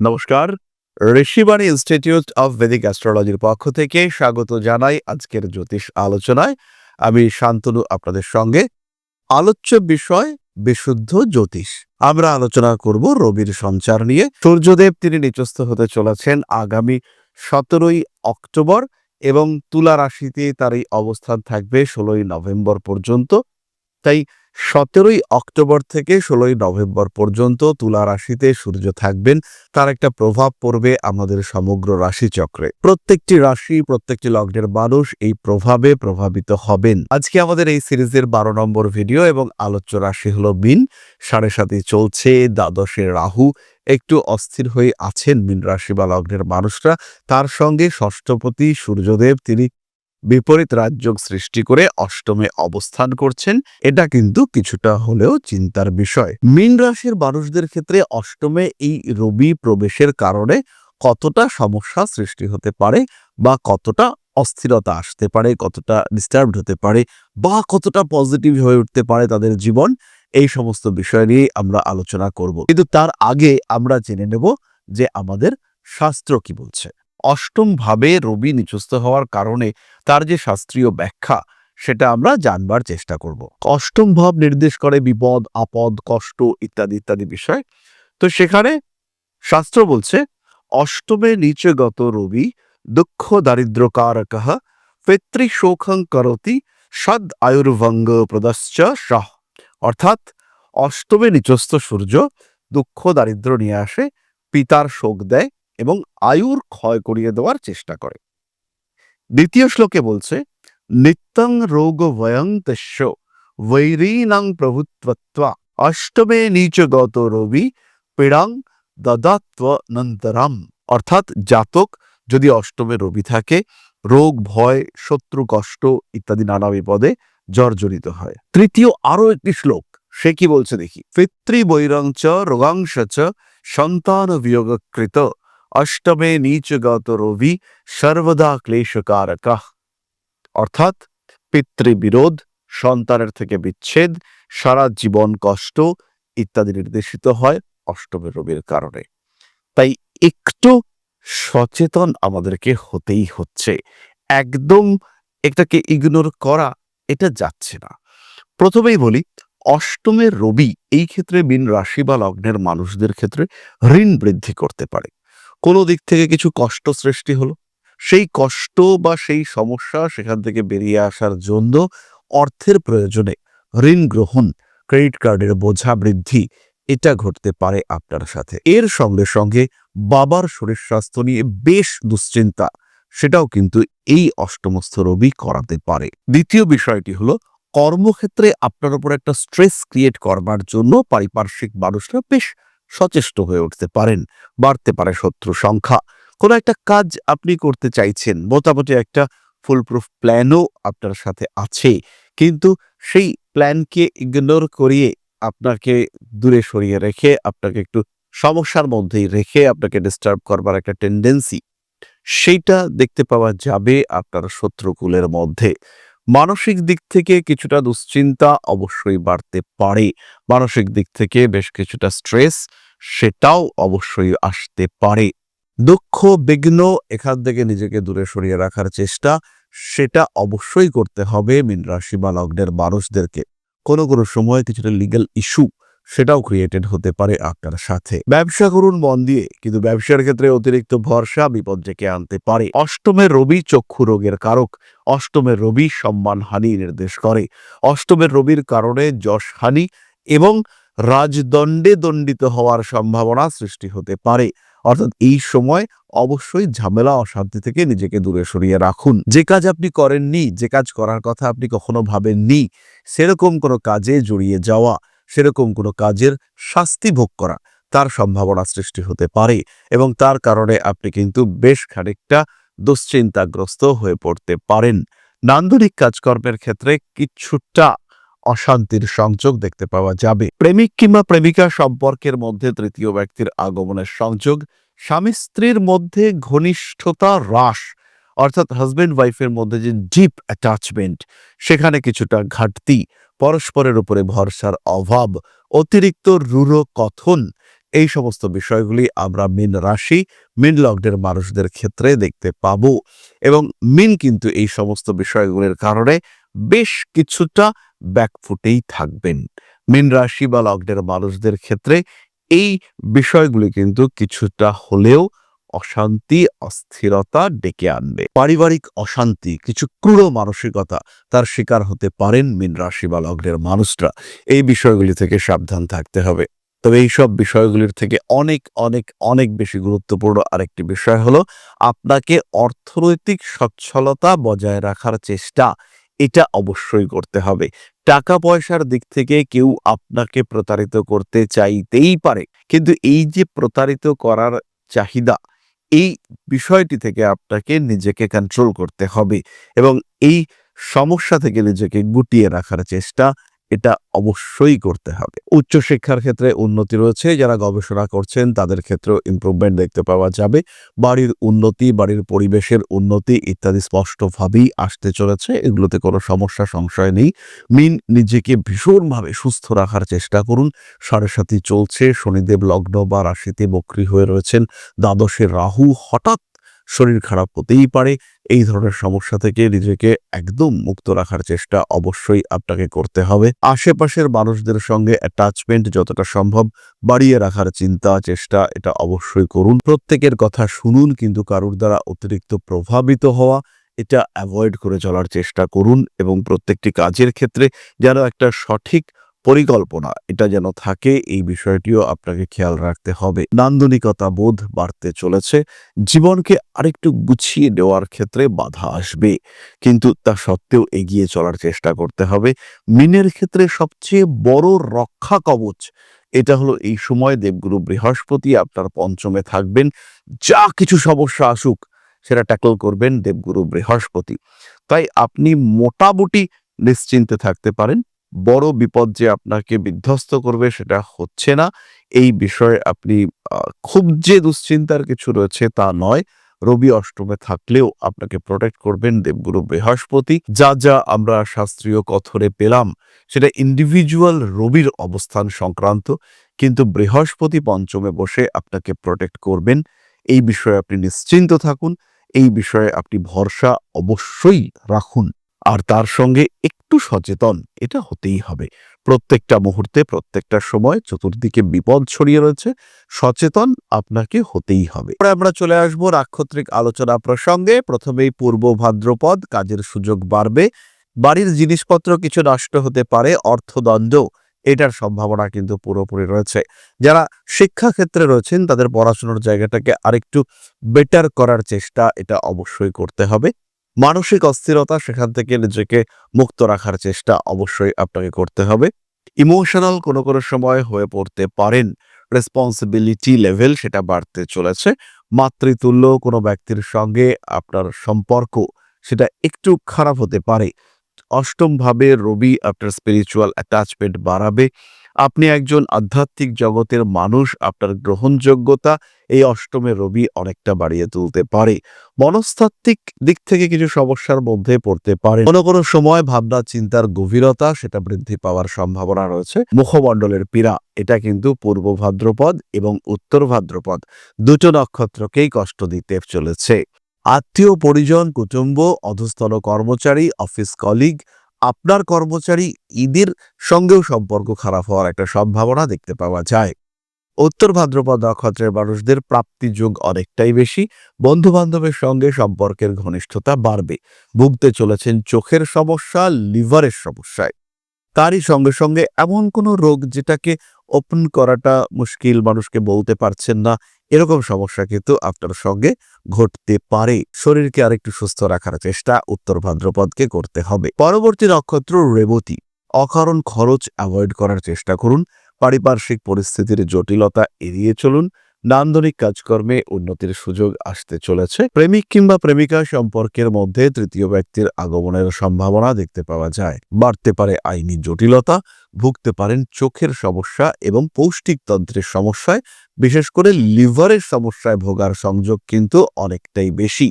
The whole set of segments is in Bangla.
নমস্কার। ঋষিবাণী ইনস্টিটিউট অফ ভেদিক অ্যাস্ট্রোলজির পক্ষ থেকে স্বাগত জানাই আজকের জ্যোতিষ আলোচনায়। আমি শান্তনু, আপনাদের সঙ্গে। আলোচ্য বিষয়, বিশুদ্ধ জ্যোতিষ। আমরা আলোচনা করব রবির সঞ্চার নিয়ে। সূর্যদেব তিনি নিচস্থ হতে চলেছেন আগামী সতেরোই অক্টোবর এবং তুলা রাশিতে তার এই অবস্থান থাকবে ষোলোই নভেম্বর পর্যন্ত। তাই সতেরোই অক্টোবর থেকে ষোলোই নভেম্বর পর্যন্ত তুলা রাশিতে সূর্য থাকবেন। তার একটা প্রভাব পড়বে আমাদের সমগ্র রাশিচক্রে। প্রত্যেকটি রাশি, প্রত্যেকটি লগ্নের মানুষ এই প্রভাবে প্রভাবিত হবেন। আজকে আমাদের এই সিরিজের বারো নম্বর ভিডিও এবং আলোচ্য রাশি হলো মিন। সাড়ে সাথে চলছে দ্বাদশে রাহু। একটু অস্থির হয়ে আছেন মিন রাশি বা লগ্নের মানুষরা। তার সঙ্গে ষষ্ঠপতি সূর্যদেব, তিনি বিপরীত রাজযোগ সৃষ্টি করে অষ্টমে অবস্থান করছেন, এটা কিন্তু কিছুটা হলেও চিন্তার বিষয়। মীন রাশির মানুষদের ক্ষেত্রে অষ্টমে এই রবি প্রবেশের কারণে কতটা সমস্যা সৃষ্টি হতে পারে বা কতটা অস্থিরতা আসতে পারে, কতটা ডিস্টার্বড হতে পারে বা কতটা পজিটিভ হয়ে উঠতে পারে তাদের জীবন, এই সমস্ত বিষয় নিয়ে আমরা আলোচনা করব। কিন্তু তার আগে আমরা জেনে নেব যে আমাদের শাস্ত্র কি বলছে। অষ্টম ভাবে রবি নিচস্থ হওয়ার কারণে তার যে শাস্ত্রীয় ব্যাখ্যা, সেটা আমরা জানবার চেষ্টা করব। অষ্টম ভাব নির্দেশ করে বিপদ, আপদ, কষ্ট ইত্যাদি ইত্যাদি বিষয়। তো সেখানে শাস্ত্র বলছে, অষ্টমে নিচে গত রবি দুঃখ দারিদ্রকারক পিতৃ শোকং করতি সদ আয়ুর্ভঙ্গ প্রদশ্চ শাহ অর্থাৎ অষ্টমে নিচস্থ সূর্য দুঃখ দারিদ্র নিয়ে আসে, পিতার শোক দেয় এবং আয়ুর ক্ষয় করিয়ে দেওয়ার চেষ্টা করে। দ্বিতীয় শ্লোকে বলছে, নিত্যং রোগ ভয়ং তস্য বৈরীনাং প্রভুত্বত্বা অষ্টমে নিচগত রবি পীড়াং দদাত্ব নন্তরাম। অর্থাৎ জাতক যদি অষ্টমে রবি থাকে, রোগ, ভয়, শত্রু, কষ্ট ইত্যাদি নানা বিপদে জর্জরিত হয়। তৃতীয় আরও একটি শ্লোক, সে কি বলছে দেখি। পিতৃ বৈরঞ্চ রোগাংশ চ সন্তান বিয়োগকৃত অষ্টমে নিচগত রবি সর্বদা ক্লেশকারক অর্থাৎ পিতৃবিরোধ সন্তানের থেকে বিচ্ছেদ, সারা জীবন কষ্ট ইত্যাদি নির্দেশিত হয় অষ্টমের রবির কারণে। তাই একটু সচেতন আমাদেরকে হতেই হচ্ছে। একদম এটাকে ইগনোর করা, এটা যাচ্ছে না। প্রথমেই বলি অষ্টমের রবি এই ক্ষেত্রে মিন রাশি বা লগ্নের মানুষদের ক্ষেত্রে ঋণ বৃদ্ধি করতে পারে। কোনো দিক থেকে কিছু কষ্ট সৃষ্টি হলো? সেই কষ্ট বা সেই সমস্যা সেখান থেকে বেরিয়ে আসার জন্য অর্থের প্রয়োজনে ঋণ গ্রহণ ক্রেডিট কার্ডের বোঝা বৃদ্ধি, এটা ঘটতে পারে আপনার সাথে। এর সঙ্গে সঙ্গে বাবার শরীর স্বাস্থ্য নিয়ে বেশ দুশ্চিন্তা, সেটাও কিন্তু এই অষ্টমস্থ রবি করাতে পারে। দ্বিতীয় বিষয়টি হলো, কর্মক্ষেত্রে আপনার উপর একটা স্ট্রেস ক্রিয়েট করবার জন্য পারিপার্শ্বিক মানুষরা বেশ সচেষ্ট হয়ে উঠতে পারেন, বাড়তে পারে শত্রু সংখ্যা। কোনো একটা কাজ আপনি করতে চাইছেন, মোটামুটি একটা ফুলপ্রুফ প্ল্যানও আপনার সাথে আছে, কিন্তু সেই প্ল্যানকে ইগনোর করিয়ে আপনাকে দূরে সরিয়ে রেখে, আপনাকে একটু সমস্যার মধ্যেই রেখে, আপনাকে ডিস্টার্ব করবার একটা টেন্ডেন্সি সেইটা দেখতে পাওয়া যাবে আপনার শত্রুকুলের মধ্যে। মানসিক দিক থেকে কিছুটা দুশ্চিন্তা অবশ্যই বাড়তে পারে। মানসিক দিক থেকে বেশ কিছুটা স্ট্রেস সেটাও অবশ্যই আসতে পারে। দুঃখ, বিঘ্ন এখান থেকে নিজেকে দূরে সরিয়ে রাখার চেষ্টা, সেটা অবশ্যই করতে হবে মিন রাশি বা লগ্নের মানুষদেরকে। কোনো কোনো সময় কিছুটা লিগ্যাল ইস্যু সেটাও ক্রিয়েটেড হতে পারে আপনার সাথে। ব্যবসা করুন মন দিয়ে, কিন্তু ব্যবসার ক্ষেত্রে অতিরিক্ত ভরসা বিপদ ডেকে আনতে পারে। অষ্টমের রবি চক্ষু রোগের কারক। অষ্টমের রবি সম্মান হানি নির্দেশ করে। অষ্টমের রবির কারণে যশ হানি এবং রাজদণ্ডে দণ্ডিত হওয়ার সম্ভাবনা সৃষ্টি হতে পারে। অর্থাৎ এই সময় অবশ্যই ঝামেলা, অশান্তি থেকে নিজেকে দূরে সরিয়ে রাখুন। যে কাজ আপনি করেননি, যে কাজ করার কথা আপনি কখনো ভাবেননি, সেরকম কোনো কাজে জড়িয়ে যাওয়া, সেরকম কোনো কাজের শাস্তি ভোগ করা তার সম্ভাবনা সৃষ্টি হতে পারে এবং তার কারণে আপনি কিন্তু বেশ খানিকটা দুশ্চিন্তাগ্রস্ত হয়ে পড়তে পারেন। নান্দনিক কাজকর্মের ক্ষেত্রে কিছুটা অশান্তির সংযোগ দেখতে পাওয়া যাবে। প্রেমিক কিংবা প্রেমিকা সম্পর্কের মধ্যে তৃতীয় ব্যক্তির আগমনের সংযোগ, স্বামী স্ত্রীর মধ্যে ঘনিষ্ঠতা হ্রাস, অর্থাৎ হাজবেন্ড ওয়াইফের মধ্যে যে ডিপ অ্যাটাচমেন্ট সেখানে কিছুটা ঘাটতি, পরস্পরের উপরে ভরসার অভাব, অতিরিক্ত রূঢ় কথন, এই সমস্ত বিষয়গুলি আমরা মিন রাশি, মিন লগ্নের মানুষদের ক্ষেত্রে দেখতে পাবো। এবং মিন কিন্তু এই সমস্ত বিষয়গুলির কারণে বেশ কিছুটা ব্যাকফুটেই থাকবেন। মিন রাশি বা লগ্নের মানুষদের ক্ষেত্রে এই বিষয়গুলি কিন্তু কিছুটা হলেও অশান্তি, অস্থিরতা ডেকে আনবে। পারিবারিক অশান্তি, কিছু ক্রূর মানসিকতা তার শিকার হতে পারেন মিন রাশি বা লগ্নের মানুষরা। এই বিষয়গুলি থেকে সাবধান থাকতে হবে। তবে এই সব বিষয়গুলির থেকে অনেক অনেক অনেক বেশি গুরুত্বপূর্ণ আরেকটি বিষয় হলো আপনাকে অর্থনৈতিক সচ্ছলতা বজায় রাখার চেষ্টা। এটা অবশ্যই করতে হবে। টাকা পয়সার দিক থেকে কেউ আপনাকে প্রতারিত করতে চাইতেই পারে। কিন্তু এই যে প্রতারিত করার চাহিদা, এই বিষয়টি থেকে আপনাকে নিজেকে কন্ট্রোল করতে হবে এবং এই সমস্যা থেকে নিজেকে গুটিয়ে রাখার চেষ্টা এটা অবশ্যই করতে হবে। উচ্চশিক্ষার ক্ষেত্রে উন্নতি রয়েছে, যারা গবেষণা করছেন তাদের ক্ষেত্রেও ইমপ্রুভমেন্ট দেখতে পাওয়া যাবে। বাড়ির উন্নতি, বাড়ির পরিবেশের উন্নতি ইত্যাদি স্পষ্টভাবেই আসতে চলেছে, এগুলোতে কোনো সমস্যা, সংশয় নেই। মিন নিজেকে ভীষণভাবে সুস্থ রাখার চেষ্টা করুন। সাড়ে সাথী চলছে, শনিদেব লগ্ন বা রাশিতে বক্রি হয়ে রয়েছেন, দ্বাদশে রাহু হঠাৎ শরীর খারাপ হতেই পারে। এই ধরনের সমস্যা থেকে নিজেকে একদম মুক্ত রাখার চেষ্টা অবশ্যই আপনাকে করতে হবে। আশেপাশের মানুষদের সঙ্গে অ্যাটাচমেন্ট যতটা সম্ভব বাড়িয়ে রাখার চিন্তা, চেষ্টা, এটা অবশ্যই করুন। প্রত্যেকের কথা শুনুন, কিন্তু কারুর দ্বারা অতিরিক্ত প্রভাবিত হওয়া, এটা অ্যাভয়েড করে চলার চেষ্টা করুন এবং প্রত্যেকটি কাজের ক্ষেত্রে যেন একটা সঠিক পরিকল্পনা, এটা যেন থাকে, এই বিষয়টিও আপনাকে খেয়াল রাখতে হবে। নান্দনিকতা বোধ বাড়তে চলেছে, জীবনকে আরেকটু গুছিয়ে নেওয়ার ক্ষেত্রে বাধা আসবে, কিন্তু তা সত্ত্বেও এগিয়ে চলার চেষ্টা করতে হবে। মিনের ক্ষেত্রে সবচেয়ে বড় রক্ষা কবচ, এটা হলো এই সময় দেবগুরু বৃহস্পতি আপনার পঞ্চমে থাকবেন, যা কিছু সমস্যা আসুক, সেটা ট্যাকল করবেন দেবগুরু বৃহস্পতি। তাই আপনি মোটামুটি নিশ্চিন্তে থাকতে পারেন বড় বিপদ যে আপনাকে বিধ্বস্ত করবে সেটা হচ্ছে না। এই বিষয়ে আপনি খুব যে দুশ্চিন্তার কিছু রয়েছে তা নয়। রবি অষ্টমে থাকলেও আপনাকে প্রোটেক্ট করবেন দেবগুরু বৃহস্পতি। যা যা আমরা শাস্ত্রীয় কথরে পেলাম, সেটা ইন্ডিভিজুয়াল রবির অবস্থান সংক্রান্ত। কিন্তু বৃহস্পতি পঞ্চমে বসে আপনাকে প্রোটেক্ট করবেন। এই বিষয়ে আপনি নিশ্চিন্ত থাকুন। এই বিষয়ে আপনি ভরসা অবশ্যই রাখুন। আর তার সঙ্গে একটু সচেতন, এটা হতেই হবে। প্রত্যেকটা মুহূর্তে, প্রত্যেকটা সময় চতুর্দিকে বিপদ ছড়িয়ে রয়েছে, সচেতন আপনাকে হতেই হবে। আমরা চলে আসব নাক্ষত্রিক আলোচনা প্রসঙ্গে। প্রথমেই পূর্ব ভাদ্রপদ, কাজের সুযোগ বাড়বে। বাড়ির জিনিসপত্র কিছু নষ্ট হতে পারে, অর্থদণ্ড, এটার সম্ভাবনা কিন্তু পুরোপুরি রয়েছে। যারা শিক্ষা ক্ষেত্রে রয়েছেন, তাদের পড়াশোনার জায়গাটাকে আরেকটু বেটার করার চেষ্টা, এটা অবশ্যই করতে হবে। মানসিক অস্থিরতা সেখান থেকে নিজেকে মুক্ত রাখার চেষ্টা অবশ্যই আপনাকে করতে হবে। ইমোশনাল কোনো কোনো সময় হয়ে পড়তে পারেন। রেসপন্সিবিলিটি লেভেল সেটা বাড়তে চলেছে। মাতৃতুল্য কোনো ব্যক্তির সঙ্গে আপনার সম্পর্ক সেটা একটু খারাপ হতে পারে। অষ্টম ভাবে রবি আপনার স্পিরিচুয়াল অ্যাটাচমেন্ট বাড়াবে। আপনি একজন আধ্যাত্মিক জগতের মানুষ, আপনার গ্রহণযোগ্যতা এই অষ্টমে রবি অনেকটা বাড়িয়ে তুলতে পারে। মনস্তাত্ত্বিক দিক থেকে কিছু সমস্যার মধ্যে পড়তে পারে। কোনো কোনো সময় ভাবনা, চিন্তার গভীরতা, সেটা বৃদ্ধি পাওয়ার সম্ভাবনা রয়েছে। মুখমণ্ডলের পীড়া, এটা কিন্তু পূর্ব ভাদ্রপদ এবং উত্তর ভাদ্রপদ, দুটো নক্ষত্রকেই কষ্ট দিতে চলেছে। আত্মীয়, পরিজন, কুটুম্ব, অধস্তন কর্মচারী, অফিস কলিগ আপনার কর্মচারী ঈদের সঙ্গেও সম্পর্ক খারাপ হওয়ার একটা সম্ভাবনা দেখতে পাওয়া যায়। উত্তর ভাদ্রপদ নক্ষত্রের মানুষদের প্রাপ্তি যোগ অনেকটাই বেশি বন্ধু বান্ধবের সঙ্গে সম্পর্কের ঘনিষ্ঠতা বাড়বে। ভুগতে চলেছেন চোখের সমস্যা, লিভারের সমস্যায়। তারই সঙ্গে সঙ্গে এমন কোনো রোগ যেটাকে ওপেন করাটা মুশকিল, মানুষকে বলতে পারছেন না। এরকম সমস্যা কিন্তু আপনার সঙ্গে ঘটতে পারে। শরীরকে আরেকটু সুস্থ রাখার চেষ্টা উত্তর ভাদ্রপদকে করতে হবে। পরবর্তী নক্ষত্র রেবতী। অকারণ খরচ অ্যাভয়েড করার চেষ্টা করুন। পারিপার্শ্বিক পরিস্থিতির জটিলতা এড়িয়ে চলুন। নান্দনিক কাজকর্মে উন্নতির সুযোগ আসতে চলেছে। প্রেমিক কিংবা প্রেমিকা সম্পর্কের মধ্যে তৃতীয় ব্যক্তির আগমনের সম্ভাবনা দেখতে পাওয়া যায়। বাড়তে পারে আইনি জটিলতা, ভুগতে পারেন চোখের সমস্যা এবং পৌষ্টিকতন্ত্রের সমস্যায়, বিশেষ করে লিভারের সমস্যায় ভোগার সংযোগ কিন্তু অনেকটাই বেশি।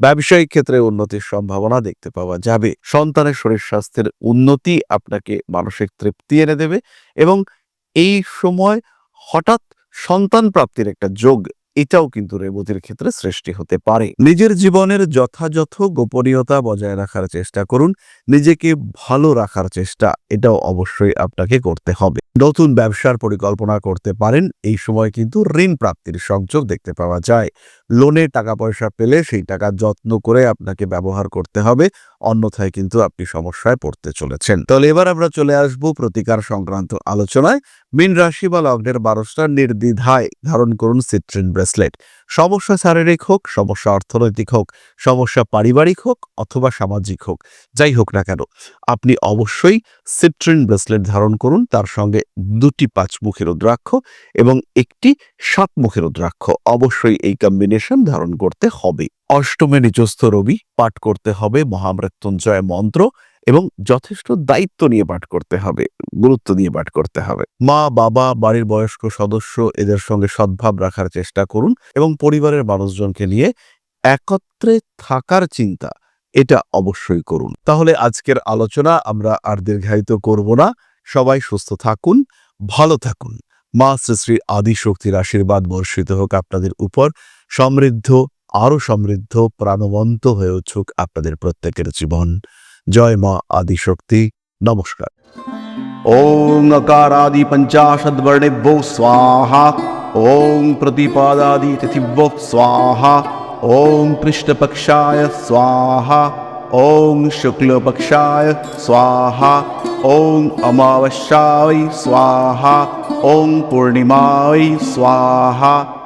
ব্যবসায়িক ক্ষেত্রে উন্নতির সম্ভাবনা দেখতে পাওয়া যাবে। সন্তানের শরীর স্বাস্থ্যের উন্নতি আপনাকে মানসিক তৃপ্তি এনে দেবে এবং এই সময় হঠাৎ সন্তান প্রাপ্তির একটা যোগ, এটাও কিন্তু রেবতীর ক্ষেত্রে সৃষ্টি হতে পারে। নিজের জীবনের যথাযথ গোপনীয়তা বজায় রাখার চেষ্টা করুন, নিজেকে ভালো রাখার চেষ্টা, এটাও অবশ্যই আপনাকে করতে হবে। নতুন ব্যবসার পরিকল্পনা করতে পারেন, এই সময় কিন্তু ঋণ প্রাপ্তির সংযোগ দেখতে পাওয়া যায়। লোনে টাকা পয়সা পেলে সেই টাকা যত্ন করে আপনাকে ব্যবহার করতে হবে, অন্যথায় কিন্তু আপনি সমস্যায় পড়তে চলেছেন। তাহলে এবার আমরা চলে আসব প্রতিকার সংক্রান্ত আলোচনায়। মিন রাশি বা লগ্নের বারোসটা নির্দ্বিধায় ধারণ করুন সিট্রিন ব্রেসলেট। সমস্যা শারীরিক হোক, সমস্যা অর্থনৈতিক হোক, সমস্যা পারিবারিক হোক অথবা সামাজিক হোক, যাই হোক না কেন, আপনি অবশ্যই সিট্রিন ব্রেসলেট ধারণ করুন, তার সঙ্গে দুটি পাঁচ মুখের রুদ্রাক্ষ এবং একটি সাত মুখের রুদ্রাক্ষ অবশ্যই এই কম্বিনেশন ধারণ করতে হবে। অষ্টমে নিচস্থ রবি পাঠ করতে হবে মহামৃত্যুঞ্জয় মন্ত্র এবং যথেষ্ট দায়িত্ব নিয়ে পাঠ করতে হবে, গুরুত্ব দিয়ে পাঠ করতে হবে। মা, বাবা, বাড়ির বয়স্ক সদস্য এদের সঙ্গে সদ্ভাব রাখার চেষ্টা করুন এবং পরিবারের মানুষজনকে নিয়ে একত্রে থাকার চিন্তা, এটা অবশ্যই করুন। তাহলে আজকের আলোচনা আমরা আর দীর্ঘায়িত করব না। সবাই সুস্থ থাকুন, ভালো থাকুন। মা শ্রী আদিশক্তির আশীর্বাদ বর্ষিত হোক আপনাদের উপর। সমৃদ্ধ, আরও সমৃদ্ধ, প্রাণবন্ত হয়ে উঠুক আপনাদের প্রত্যেকের জীবন। জয় মা আদিশক্তি। নমস্কার। ওং অকারাদি পঞ্চাশদ বর্ণেভ্যো স্বাহা। ওং প্রতিপাদাদি তিথিভ্যো স্বাহা। ওং কৃষ্ণপক্ষায় স্বাহা। ওং শুক্লপক্ষায় স্বাহা। ওং অমাবস্যায় স্বাহা। ওং পূর্ণিমায় স্বাহা।